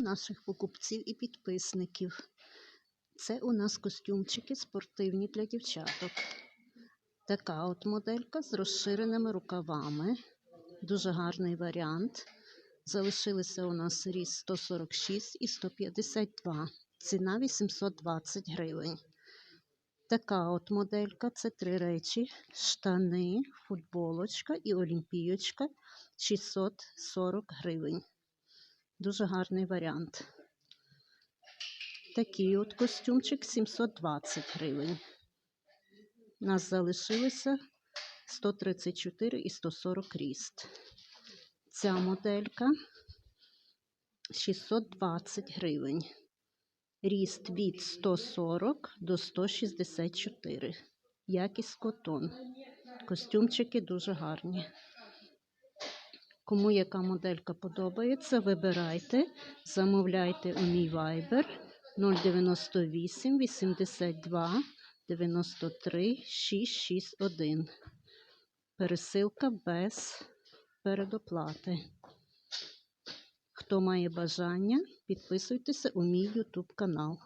наших покупців і підписників. Це у нас костюмчики спортивні для дівчаток. Така от моделька з розширеними рукавами. Дуже гарний варіант. Залишилися у нас ріст 146 і 152. Ціна 820 гривень. Така от моделька це три речі: штани, футболочка і олімпійочка 640 гривень. Дуже гарний варіант. Такий от костюмчик 720 гривень. У нас залишилося 134 і 140 ріст. Ця моделька 620 гривень. Ріст від 140 до 164. Якість котон. Костюмчики дуже гарні. Кому яка моделька подобається, вибирайте, замовляйте у мій Viber 098 82 93 661. Пересилка без передоплати. Хто має бажання, підписуйтеся у мій YouTube канал.